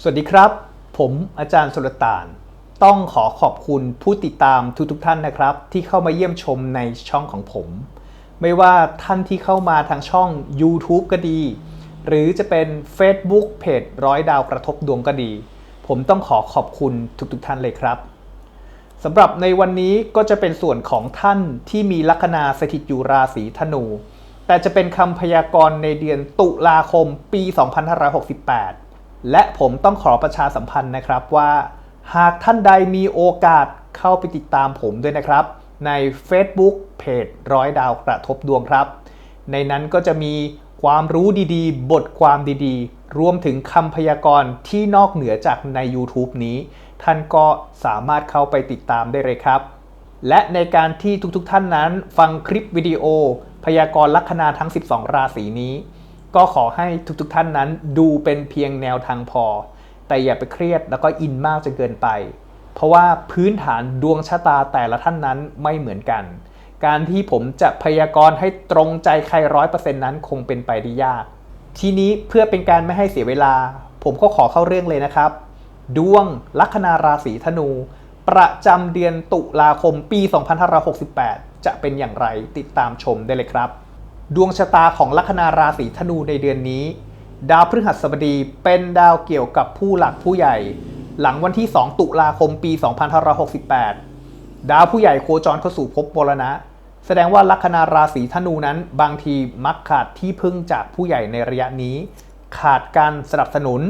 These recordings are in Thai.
สวัสดีครับ ผมอาจารย์สุลต่าน ต้องขอขอบคุณผู้ติดตามทุกๆท่านนะครับ ที่เข้ามาเยี่ยมชมในช่องของผม ไม่ว่าท่านที่เข้ามาทางช่อง YouTube ก็ดี หรือจะเป็น Facebook เพจร้อยดาวกระทบดวงก็ดี ผมต้องขอขอบคุณทุกๆท่านเลยครับสำหรับในวันนี้ก็จะเป็นส่วนของท่านที่มีลัคนาสถิตอยู่ราศีธนู แต่จะเป็นคำพยากรณ์ในเดือนตุลาคมปี 2568 และผมต้องขอประชาสัมพันธ์นะครับว่า หากท่านใดมีโอกาสเข้าไปติดตามผมด้วยนะครับ ใน Facebook เพจร้อยดาวกระทบดวงครับ ในนั้นก็จะมีความรู้ดีๆ บทความดีๆ รวมถึงคำพยากรณ์ที่นอกเหนือจากใน YouTube นี้ ท่านก็สามารถเข้าไปติดตามได้เลยครับ และในการที่ทุกๆทท่านนั้นฟังคลิปวิดีโอ พยากรณ์ลัคนาทั้ง 12 ราศีนี้ ก็ขอให้ทุกๆทท่านนั้นดูเป็นเพียงแนวทางพอ แต่อย่าไปเครียดแล้วก็อินมากจนเกินไป เพราะว่าพื้นฐานดวงชะตาแต่ละท่านนั้นไม่เหมือนกัน การที่ผมจะพยากรณ์ให้ตรงใจใครร้อยเปอร์เซ็นต์นั้นคงเป็นไปได้ยาก ทีนี้เพื่อเป็นการไม่ให้เสียเวลา ผมก็ขอเข้าเรื่องเลยนะครับ ดวงลัคนาราศีธนู ประจำเดือนตุลาคมปี 2568 จะเป็นอย่างไรติดตามชมได้เลยครับ ดวงชะตาของลัคนาราศีธนูในเดือนนี้ ดาวพฤหัสบดีเป็นดาวเกี่ยวกับผู้หลักผู้ใหญ่ หลังวันที่ 2 ตุลาคมปี 2568 ดาวผู้ใหญ่โคจรเข้าสู่ภพมรณะ แสดงว่าลัคนาราศีธนูนั้นบางทีมักขาดที่พึ่งจากผู้ใหญ่ในระยะนี้ ขาดการสนับสนุน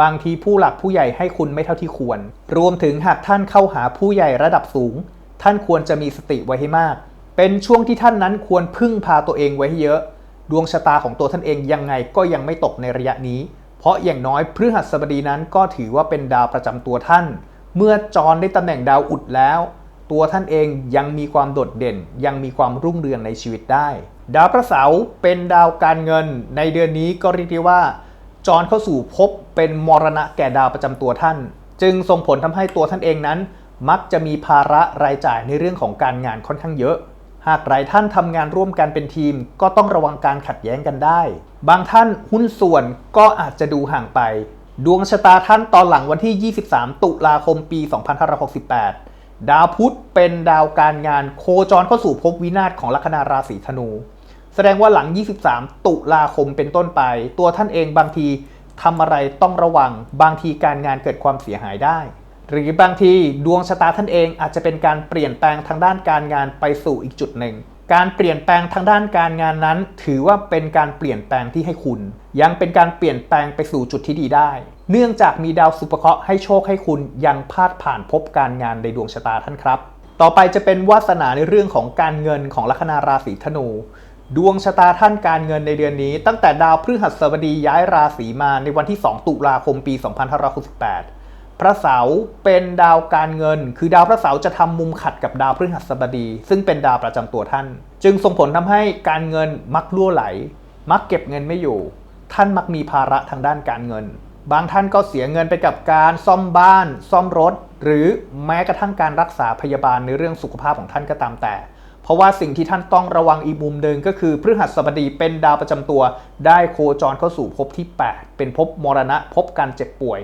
บางทีผู้หลักผู้ใหญ่ให้คุณไม่เท่าที่ควร รวมถึงหากท่านเข้าหาผู้ใหญ่ระดับสูง ท่านควรจะมีสติไว้ให้มาก เป็นช่วงที่ท่านนั้นควรพึ่งพาตัวเองไว้ให้เยอะ ดวงชะตาของตัวท่านเองยังไงก็ยังไม่ตกในระยะนี้ เพราะอย่างน้อยพฤหัสบดีนั้นก็ถือว่าเป็นดาวประจำตัวท่าน เมื่อจรได้ตำแหน่งดาวอุดแล้ว ตัวท่านเองยังมีความโดดเด่น ยังมีความรุ่งเรืองในชีวิตได้ ดาวพระเสาร์เป็นดาวการเงิน ในเดือนนี้ก็เรียกได้ว่า จรเข้าสู่ภพเป็นมรณะแก่ดาวประจำตัวท่าน จึงส่งผลทำให้ตัวท่านเองนั้น มักจะมีภาระรายจ่ายในเรื่องของการงานค่อนข้างเยอะ หากหลายท่านทำงานร่วมกันเป็นทีม ก็ต้องระวังการขัดแย้งกันได้ บางท่านหุ้นส่วนก็อาจจะดูห่างไป ดวงชะตาท่านตอนหลังวันที่ 23 ตุลาคมปี 2568 ดาวพุธเป็นดาวการงานโคจรเข้าสู่ภพวินาศของลัคนาราศีธนู แสดงว่าหลัง 23 ตุลาคมเป็นต้นไป ตัวท่านเองบางทีทำอะไรต้องระวัง บางทีการงานเกิดความเสียหายได้ หรือบางทีดวงชะตาท่านเองอาจจะเป็นการเปลี่ยนแปลงทางด้านการงานไปสู่อีกจุดหนึ่ง การเปลี่ยนแปลงทางด้านการงานนั้น ถือว่าเป็นการเปลี่ยนแปลงที่ให้คุณ ยังเป็นการเปลี่ยนแปลงไปสู่จุดที่ดีได้ เนื่องจากมีดาวสุภเคราะห์ให้โชคให้คุณยังพาดผ่านพบการงานในดวงชะตาท่านครับ ต่อไปจะเป็นวาสนาในเรื่องของการเงินของลัคนาราศีธนูดวงชะตาท่านการเงินในเดือนนี้ ตั้งแต่ดาวพฤหัสบดีย้ายราศีมาในวันที่ 2 ตุลาคมปี 2568 พระเสาร์เป็นดาวการเงิน คือดาวพระเสาร์จะทำมุมขัดกับดาวพฤหัสบดี ซึ่งเป็นดาวประจำตัวท่าน จึงส่งผลทำให้การเงินมักล่วไหล มักเก็บเงินไม่อยู่ ท่านมักมีภาระทางด้านการเงิน บางท่านก็เสียเงินไปกับการซ่อมบ้าน ซ่อมรถ หรือแม้กระทั่งการรักษาพยาบาลในเรื่องสุขภาพของท่านก็ตามแต่ เพราะว่าสิ่งที่ท่านต้องระวังอีกมุมหนึ่งก็คือพฤหัสบดีเป็นดาวประจำตัว ได้โคจรเข้าสู่ภพที่ 8 เป็นภพมรณะภพการเจ็บป่วย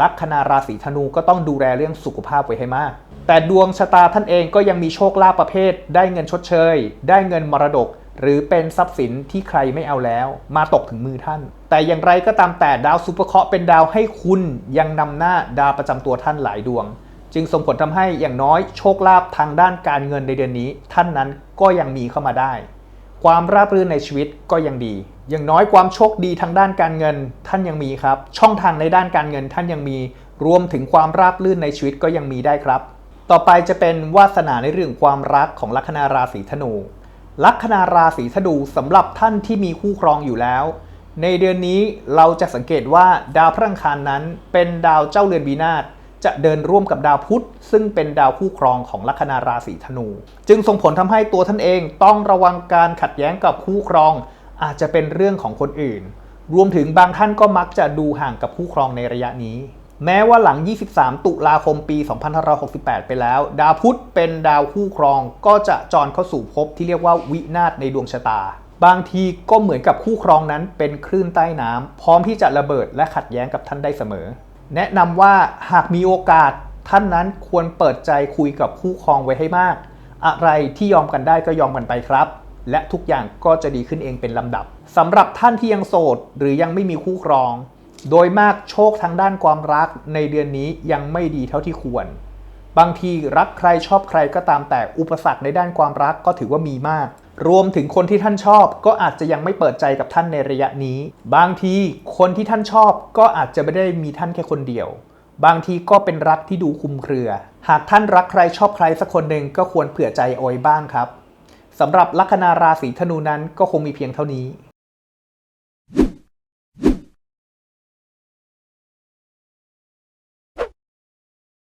ลัคนาราศีธนูก็ต้องดูแลเรื่องสุขภาพไว้ให้มาก แต่ดวงชะตาท่านเองก็ยังมีโชคลาภประเภท ได้เงินชดเชย ได้เงินมรดก หรือเป็นทรัพย์สินที่ใครไม่เอาแล้ว มาตกถึงมือท่าน แต่อย่างไรก็ตามแต่ดาวสุภเคราะห์เป็นดาวให้คุณยังนำหน้าดาวประจำตัวท่านหลายดวง จึงส่งผลทำให้อย่างน้อยโชคลาภทางด้านการเงินในเดือนนี้ ท่านนั้นก็ยังมีเข้ามาได้ ความราบรื่นในชีวิตก็ยังดี อย่างน้อยความโชคดีทางด้านการเงินท่านยังมีครับ ช่องทางในด้านการเงินท่านยังมี รวมถึงความราบรื่นในชีวิตก็ยังมีได้ครับ ต่อไปจะเป็นวาสนาในเรื่องความรักของลัคนาราศีธนู ลัคนาราศีธนูสำหรับท่านที่มีคู่ครองอยู่แล้ว ในเดือนนี้เราจะสังเกตว่าดาวพระอังคารนั้นเป็นดาวเจ้าเรือนวินาศ จะเดินร่วมกับดาวพุธ ซึ่งเป็นดาวคู่ครองของลัคนาราศีธนู จึงส่งผลทำให้ตัวท่านเองต้องระวังการขัดแย้งกับคู่ครอง อาจจะเป็นเรื่องของคนอื่น รวมถึงบางท่านก็มักจะดูห่างกับคู่ครองในระยะนี้ แม้ว่าหลัง 23 ตุลาคมปี 2568 ไปแล้ว ดาวพุธเป็นดาวคู่ครอง ก็จะจรเข้าสู่ภพที่เรียกว่าวินาศในดวงชะตาบางทีก็เหมือนกับคู่ครองนั้นเป็นคลื่นใต้น้ำพร้อมที่จะระเบิดและขัดแย้งกับท่านได้เสมอ แนะนำว่าหากมีโอกาสท่านนั้นควรเปิดใจคุยกับคู่ครองไว้ให้มาก อะไรที่ยอมกันได้ก็ยอมกันไปครับ และทุกอย่างก็จะดีขึ้นเองเป็นลำดับสำหรับท่านที่ยังโสดหรือยังไม่มีคู่ครอง โดยมากโชคทางด้านความรักในเดือนนี้ยังไม่ดีเท่าที่ควร บางทีรักใครชอบใครก็ตามแต่อุปสรรคในด้านความรักก็ถือว่ามีมาก รวมถึงคนที่ท่านชอบก็อาจจะยังไม่เปิดใจกับท่านในระยะนี้ บางทีคนที่ท่านชอบก็อาจจะไม่ได้มีท่านแค่คนเดียว บางทีก็เป็นรักที่ดูคุมเครือ หากท่านรักใครชอบใครสักคนหนึ่งก็ควรเผื่อใจเอาไว้บ้างครับสำหรับลัคนาราศีธนูนั้นก็คงมีเพียงเท่านี้